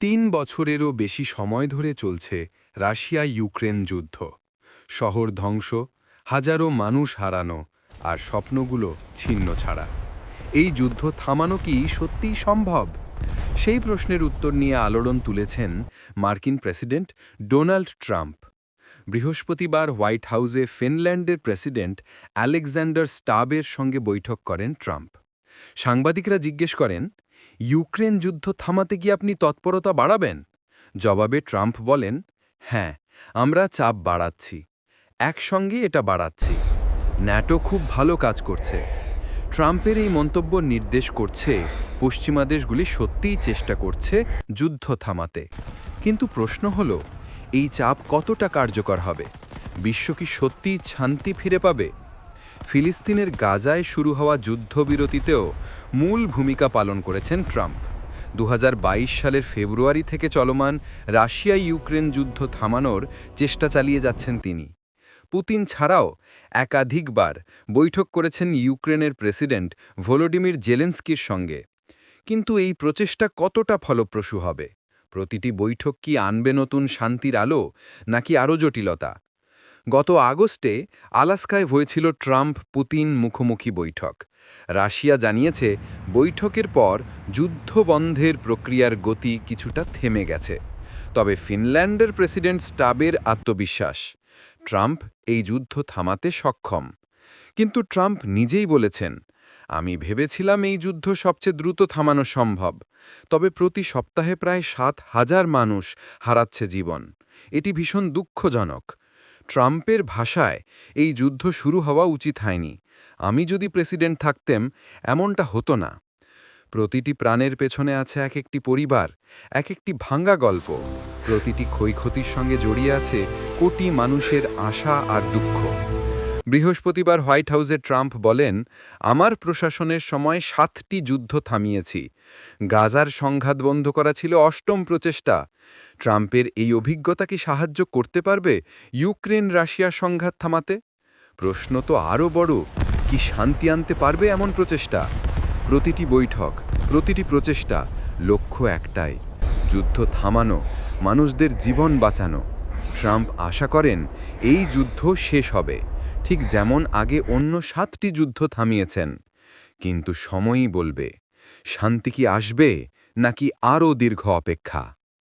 তিন বছরেরও বেশি সময় ধরে চলছে রাশিয়া ইউক্রেন যুদ্ধ। শহর ধ্বংস, হাজারো মানুষ হারানো আর স্বপ্নগুলো ছিন্ন ছাড়া। এই যুদ্ধ থামানো কি সত্যিই সম্ভব? সেই প্রশ্নের উত্তর নিয়ে আলোড়ন তুলেছেন মার্কিন প্রেসিডেন্ট ডোনাল্ড ট্রাম্প। বৃহস্পতিবার হোয়াইট হাউসে ফিনল্যান্ডের প্রেসিডেন্ট আলেকজান্ডার স্টাবের সঙ্গে বৈঠক করেন ট্রাম্প। সাংবাদিকরা জিজ্ঞেস করেন, ইউক্রেন যুদ্ধ থামাতে কি আপনি তৎপরতা বাড়াবেন? জবাবে ট্রাম্প বলেন হ্যাঁ আমরা চাপ বাড়াচ্ছি। একসঙ্গে এটা বাড়াচ্ছি। ন্যাটো খুব ভালো কাজ করছে। ট্রাম্পের এই মন্তব্য নির্দেশ করছে, পশ্চিমা দেশগুলি সত্যিই চেষ্টা করছে যুদ্ধ থামাতে। কিন্তু প্রশ্ন হল, এই চাপ কতটা কার্যকর হবে? বিশ্ব কি সত্যিই শান্তি ফিরে পাবে? ফিলিস্তিনের গাজায় শুরু হওয়া যুদ্ধবিরতিতেও মূল ভূমিকা পালন করেছেন ট্রাম্প। দু হাজার বাইশ সালের ফেব্রুয়ারি থেকে চলমান রাশিয়া ইউক্রেন যুদ্ধ থামানোর চেষ্টা চালিয়ে যাচ্ছেন তিনি। পুতিন ছাড়াও একাধিকবার বৈঠক করেছেন ইউক্রেনের প্রেসিডেন্ট ভলোডিমির জেলেন্সকির সঙ্গে। কিন্তু এই প্রচেষ্টা কতটা ফলপ্রসূ হবে? প্রতিটি বৈঠক কি আনবে নতুন শান্তির আলো নাকি আরও জটিলতা? গত আগস্টে আলাস্কায় হয়েছিল ট্রাম্প পুতিন মুখোমুখি বৈঠক। রাশিয়া জানিয়েছে, বৈঠকের পর যুদ্ধ বন্ধের প্রক্রিয়ার গতি কিছুটা থেমে গেছে। তবে ফিনল্যান্ডের প্রেসিডেন্ট স্টাবের আত্মবিশ্বাস, ট্রাম্প এই যুদ্ধ থামাতে সক্ষম। কিন্তু ট্রাম্প নিজেই বলেছেন, আমি ভেবেছিলাম এই যুদ্ধ সবচেয়ে দ্রুত থামানো সম্ভব, তবে প্রতি সপ্তাহে প্রায় সাত হাজার মানুষ হারাচ্ছে জীবন। এটি ভীষণ দুঃখজনক। ট্রাম্পের ভাষায় এই যুদ্ধ শুরু হওয়া উচিত হয়নি। আমি যদি প্রেসিডেন্ট থাকতেম, এমনটা হতো না। প্রতিটি প্রাণের পেছনে আছে এক একটি পরিবার এক একটি ভাঙ্গা গল্প। প্রতিটি ক্ষয়ক্ষতির সঙ্গে জড়িয়ে আছে কোটি মানুষের আশা আর দুঃখ। বৃহস্পতিবার হোয়াইট হাউসে ট্রাম্প বলেন, আমার প্রশাসনের সময় সাতটি যুদ্ধ থামিয়েছি। গাজার সংঘাত বন্ধ করা ছিল অষ্টম প্রচেষ্টা। ট্রাম্পের এই অভিজ্ঞতা কি সাহায্য করতে পারবে ইউক্রেন রাশিয়া সংঘাত থামাতে? প্রশ্ন তো আরও বড়, কি শান্তি আনতে পারবে এমন প্রচেষ্টা? প্রতিটি বৈঠক, প্রতিটি প্রচেষ্টা, লক্ষ্য একটাই, যুদ্ধ থামানো, মানুষদের জীবন বাঁচানো। ট্রাম্প আশা করেন, এই যুদ্ধ শেষ হবে। ঠিক যেমন আগে অন্য সাতটি যুদ্ধ থামিয়েছেন। কিন্তু সময়ই বলবে, শান্তি কি আসবে নাকি আরও দীর্ঘ অপেক্ষা?